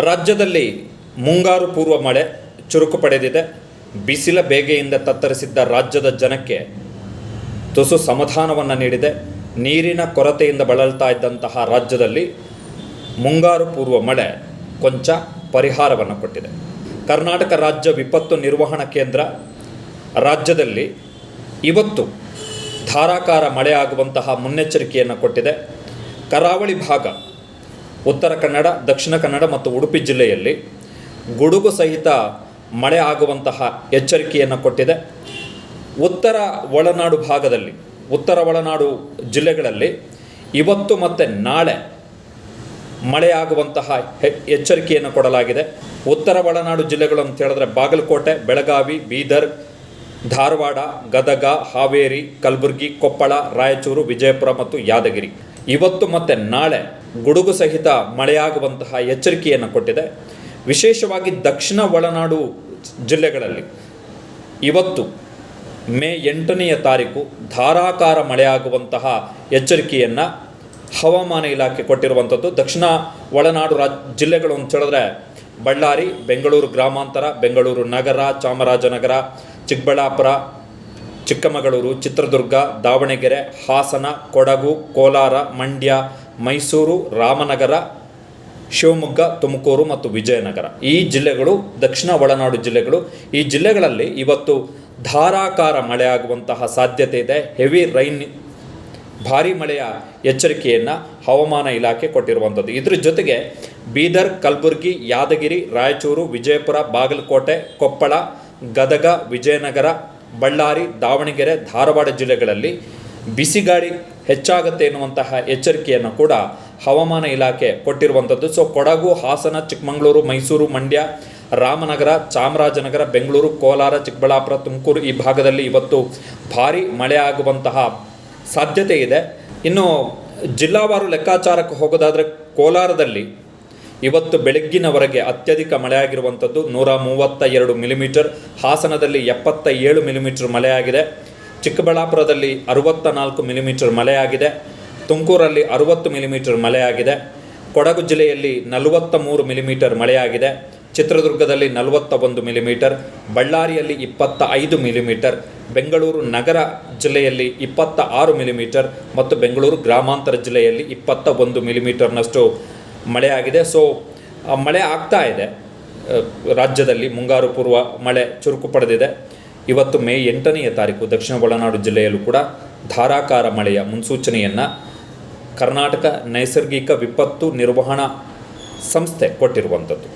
ರಾಜ್ಯದಲ್ಲಿ ಮುಂಗಾರು ಪೂರ್ವ ಮಳೆ ಚುರುಕು ಪಡೆದಿದೆ. ಬಿಸಿಲ ಬೇಗೆಯಿಂದ ತತ್ತರಿಸಿದ್ದ ರಾಜ್ಯದ ಜನಕ್ಕೆ ತುಸು ಸಮಾಧಾನವನ್ನು ನೀಡಿದೆ. ನೀರಿನ ಕೊರತೆಯಿಂದ ಬಳಲ್ತಾ ಇದ್ದಂತಹ ರಾಜ್ಯದಲ್ಲಿ ಮುಂಗಾರು ಪೂರ್ವ ಮಳೆ ಕೊಂಚ ಪರಿಹಾರವನ್ನು ಕೊಟ್ಟಿದೆ. ಕರ್ನಾಟಕ ರಾಜ್ಯ ವಿಪತ್ತು ನಿರ್ವಹಣಾ ಕೇಂದ್ರ ರಾಜ್ಯದಲ್ಲಿ ಇವತ್ತು ಧಾರಾಕಾರ ಮಳೆಯಾಗುವಂತಹ ಮುನ್ನೆಚ್ಚರಿಕೆಯನ್ನು ಕೊಟ್ಟಿದೆ. ಕರಾವಳಿ ಭಾಗ ಉತ್ತರ ಕನ್ನಡ, ದಕ್ಷಿಣ ಕನ್ನಡ ಮತ್ತು ಉಡುಪಿ ಜಿಲ್ಲೆಯಲ್ಲಿ ಗುಡುಗು ಸಹಿತ ಮಳೆ ಆಗುವಂತಹ ಎಚ್ಚರಿಕೆಯನ್ನು ಕೊಟ್ಟಿದೆ. ಉತ್ತರ ಒಳನಾಡು ಭಾಗದಲ್ಲಿ, ಉತ್ತರ ಒಳನಾಡು ಜಿಲ್ಲೆಗಳಲ್ಲಿ ಇವತ್ತು ಮತ್ತು ನಾಳೆ ಮಳೆಯಾಗುವಂತಹ ಎಚ್ಚರಿಕೆಯನ್ನು ಕೊಡಲಾಗಿದೆ. ಉತ್ತರ ಒಳನಾಡು ಜಿಲ್ಲೆಗಳು ಅಂತ ಹೇಳಿದ್ರೆ ಬಾಗಲಕೋಟೆ, ಬೆಳಗಾವಿ, ಬೀದರ್, ಧಾರವಾಡ, ಗದಗ, ಹಾವೇರಿ, ಕಲಬುರಗಿ, ಕೊಪ್ಪಳ, ರಾಯಚೂರು, ವಿಜಯಪುರ ಮತ್ತು ಯಾದಗಿರಿ. ಇವತ್ತು ಮತ್ತು ನಾಳೆ ಗುಡುಗು ಸಹಿತ ಮಳೆಯಾಗುವಂತಹ ಎಚ್ಚರಿಕೆಯನ್ನು ಕೊಟ್ಟಿದೆ. ವಿಶೇಷವಾಗಿ ದಕ್ಷಿಣ ಒಳನಾಡು ಜಿಲ್ಲೆಗಳಲ್ಲಿ ಇವತ್ತು ಮೇ ಎಂಟನೆಯ ತಾರೀಕು ಧಾರಾಕಾರ ಮಳೆಯಾಗುವಂತಹ ಎಚ್ಚರಿಕೆಯನ್ನು ಹವಾಮಾನ ಇಲಾಖೆ ಕೊಟ್ಟಿರುವಂಥದ್ದು. ದಕ್ಷಿಣ ಒಳನಾಡು ರಾಜ್ ಜಿಲ್ಲೆಗಳು ಅಂತ ಹೇಳಿದ್ರೆ ಬಳ್ಳಾರಿ, ಬೆಂಗಳೂರು ಗ್ರಾಮಾಂತರ, ಬೆಂಗಳೂರು ನಗರ, ಚಾಮರಾಜನಗರ, ಚಿಕ್ಕಬಳ್ಳಾಪುರ, ಚಿಕ್ಕಮಗಳೂರು, ಚಿತ್ರದುರ್ಗ, ದಾವಣಗೆರೆ, ಹಾಸನ, ಕೊಡಗು, ಕೋಲಾರ, ಮಂಡ್ಯ ಮೈಸೂರು, ರಾಮನಗರ, ಶಿವಮೊಗ್ಗ, ತುಮಕೂರು ಮತ್ತು ವಿಜಯನಗರ. ಈ ಜಿಲ್ಲೆಗಳು, ದಕ್ಷಿಣ ಒಳನಾಡು ಜಿಲ್ಲೆಗಳು, ಈ ಜಿಲ್ಲೆಗಳಲ್ಲಿ ಇವತ್ತು ಧಾರಾಕಾರ ಮಳೆಯಾಗುವಂತಹ ಸಾಧ್ಯತೆ ಇದೆ. ಹೆವಿ ರೈನ್ ಭಾರಿ ಮಳೆಯ ಎಚ್ಚರಿಕೆಯನ್ನು ಹವಾಮಾನ ಇಲಾಖೆ ಕೊಟ್ಟಿರುವಂಥದ್ದು. ಇದ್ರ ಜೊತೆಗೆ ಬೀದರ್, ಕಲಬುರಗಿ, ಯಾದಗಿರಿ, ರಾಯಚೂರು, ವಿಜಯಪುರ, ಬಾಗಲಕೋಟೆ, ಕೊಪ್ಪಳ, ಗದಗ, ವಿಜಯನಗರ, ಬಳ್ಳಾರಿ, ದಾವಣಗೆರೆ, ಧಾರವಾಡ ಜಿಲ್ಲೆಗಳಲ್ಲಿ ಬಿಸಿಗಾಳಿ ಹೆಚ್ಚಾಗುತ್ತೆ ಎನ್ನುವಂತಹ ಎಚ್ಚರಿಕೆಯನ್ನು ಕೂಡ ಹವಾಮಾನ ಇಲಾಖೆ ಕೊಟ್ಟಿರುವಂಥದ್ದು. ಸೊ ಕೊಡಗು, ಹಾಸನ, ಚಿಕ್ಕಮಗಳೂರು, ಮೈಸೂರು, ಮಂಡ್ಯ, ರಾಮನಗರ, ಚಾಮರಾಜನಗರ, ಬೆಂಗಳೂರು, ಕೋಲಾರ, ಚಿಕ್ಕಬಳ್ಳಾಪುರ, ತುಮಕೂರು ಈ ಭಾಗದಲ್ಲಿ ಇವತ್ತು ಭಾರಿ ಮಳೆ ಆಗುವಂತಹ ಸಾಧ್ಯತೆ ಇದೆ. ಇನ್ನು ಜಿಲ್ಲಾವಾರು ಲೆಕ್ಕಾಚಾರಕ್ಕೆ ಹೋಗೋದಾದರೆ ಕೋಲಾರದಲ್ಲಿ ಇವತ್ತು ಬೆಳಗ್ಗಿನವರೆಗೆ ಅತ್ಯಧಿಕ ಮಳೆಯಾಗಿರುವಂಥದ್ದು ನೂರ ಮೂವತ್ತ ಎರಡು ಮಿಲಿಮೀಟರ್, ಹಾಸನದಲ್ಲಿ ಎಪ್ಪತ್ತ ಏಳು ಮಿಲಿಮೀಟರ್ ಮಳೆಯಾಗಿದೆ ಚಿಕ್ಕಬಳ್ಳಾಪುರದಲ್ಲಿ ಅರುವತ್ತ ನಾಲ್ಕು ಮಿಲಿಮೀಟರ್ ಮಳೆಯಾಗಿದೆ. ತುಮಕೂರಲ್ಲಿ ಅರುವತ್ತು ಮಿಲಿಮೀಟರ್ ಮಳೆಯಾಗಿದೆ. ಕೊಡಗು ಜಿಲ್ಲೆಯಲ್ಲಿ ನಲವತ್ತ ಮೂರು ಮಿಲಿಮೀಟರ್ ಮಳೆಯಾಗಿದೆ. ಚಿತ್ರದುರ್ಗದಲ್ಲಿ ನಲವತ್ತ ಒಂದು ಮಿಲಿಮೀಟರ್, ಬಳ್ಳಾರಿಯಲ್ಲಿ ಇಪ್ಪತ್ತ ಐದು ಮಿಲಿಮೀಟರ್, ಬೆಂಗಳೂರು ನಗರ ಜಿಲ್ಲೆಯಲ್ಲಿ ಇಪ್ಪತ್ತ ಆರು ಮಿಲಿಮೀಟರ್ ಮತ್ತು ಬೆಂಗಳೂರು ಗ್ರಾಮಾಂತರ ಜಿಲ್ಲೆಯಲ್ಲಿ ಇಪ್ಪತ್ತ ಒಂದು ಮಿಲಿಮೀಟರ್ನಷ್ಟು ಮಳೆಯಾಗಿದೆ. ಸೊ ಮಳೆ ಆಗ್ತಾ ಇದೆ. ರಾಜ್ಯದಲ್ಲಿ ಮುಂಗಾರು ಪೂರ್ವ ಮಳೆ ಚುರುಕು ಪಡೆದಿದೆ. ಇವತ್ತು ಮೇ ಎಂಟನೆಯ ತಾರೀಕು ದಕ್ಷಿಣ ಒಳನಾಡು ಜಿಲ್ಲೆಯಲ್ಲೂ ಕೂಡ ಧಾರಾಕಾರ ಮಳೆಯ ಮುನ್ಸೂಚನೆಯನ್ನು ಕರ್ನಾಟಕ ನೈಸರ್ಗಿಕ ವಿಪತ್ತು ನಿರ್ವಹಣಾ ಸಂಸ್ಥೆ ಕೊಟ್ಟಿರುವಂಥದ್ದು.